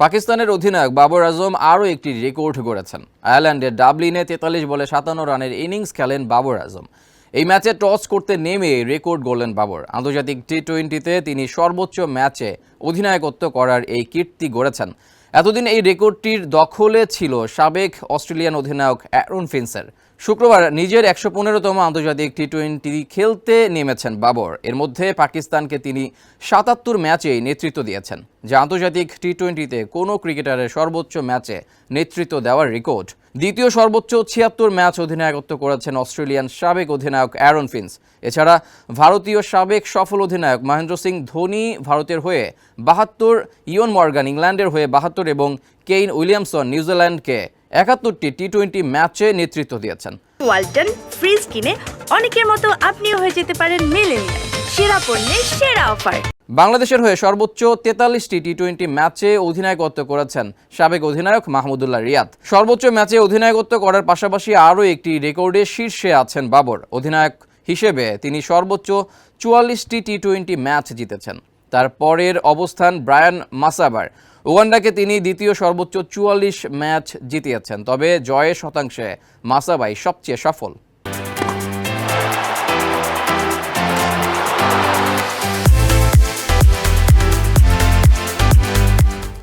পাকিস্তানের অধিনায়ক বাবর আজম আরও একটি রেকর্ড গড়েছেন। আয়ারল্যান্ডের ডাবলিনে তেতাল্লিশ বলে সাতান্ন রানের ইনিংস খেলেন বাবর আজম। এই ম্যাচে টস করতে নেমে রেকর্ড গড়লেন বাবর। আন্তর্জাতিক টি টোয়েন্টিতে তিনি সর্বোচ্চ ম্যাচে অধিনায়কত্ব করার এই কীর্তি গড়েছেন। এতদিন এই রেকর্ডটির দখলে ছিল সাবেক অস্ট্রেলিয়ান অধিনায়ক অ্যারন ফিন্সের। শুক্রবার নিজের একশো পনেরোতম আন্তর্জাতিক টি টোয়েন্টি খেলতে নেমেছেন বাবর। এর মধ্যে পাকিস্তানকে তিনি সাতাত্তর ম্যাচেই নেতৃত্ব দিয়েছেন। যা আন্তর্জাতিক টি টোয়েন্টিতে কোনো ক্রিকেটারের সর্বোচ্চ ম্যাচে নেতৃত্ব দেওয়ার রেকর্ড। দ্বিতীয় সর্বোচ্চ ছিয়াত্তর ম্যাচ অধিনায়কত্ব করেছেন অস্ট্রেলিয়ান সাবেক অধিনায়ক অ্যারন ফিন্স। এছাড়া ভারতীয় সাবেক সফল অধিনায়ক মহেন্দ্র সিং ধোনি ভারতের হয়ে বাহাত্তর ইয়ন মর্গান ইংল্যান্ডের হয়ে বাহাত্তর এবং কেইন উইলিয়ামসন নিউজিল্যান্ডকে একাত্তরটি টি টোয়েন্টি ম্যাচে নেতৃত্ব দিয়েছেন। ওয়ালটন ফ্রিজ কিনে অনেকের মতো আপনিও হয়ে যেতে পারেন মিলেনিয়াল। সেরা পণ্যের সেরা অফার। বাংলাদেশের হয়ে সর্বোচ্চ তেতাল্লিশটি টি টোয়েন্টি ম্যাচে অধিনায়কত্ব করেছেন সাবেক অধিনায়ক মাহমুদুল্লাহ রিয়াদ। সর্বোচ্চ ম্যাচে অধিনায়কত্ব করার পাশাপাশি আরও একটি রেকর্ডে শীর্ষে আছেন বাবর। অধিনায়ক হিসেবে তিনি সর্বোচ্চ চুয়াল্লিশটি টি টোয়েন্টি ম্যাচ জিতেছেন। তার পরের অবস্থান ব্রায়ান মাসাবার। ওয়ান্ডাকে তিনি দ্বিতীয় সর্বোচ্চ চুয়াল্লিশ ম্যাচ জিতিয়েছেন, তবে জয়ের শতাংশে মাসাবাই সবচেয়ে সফল।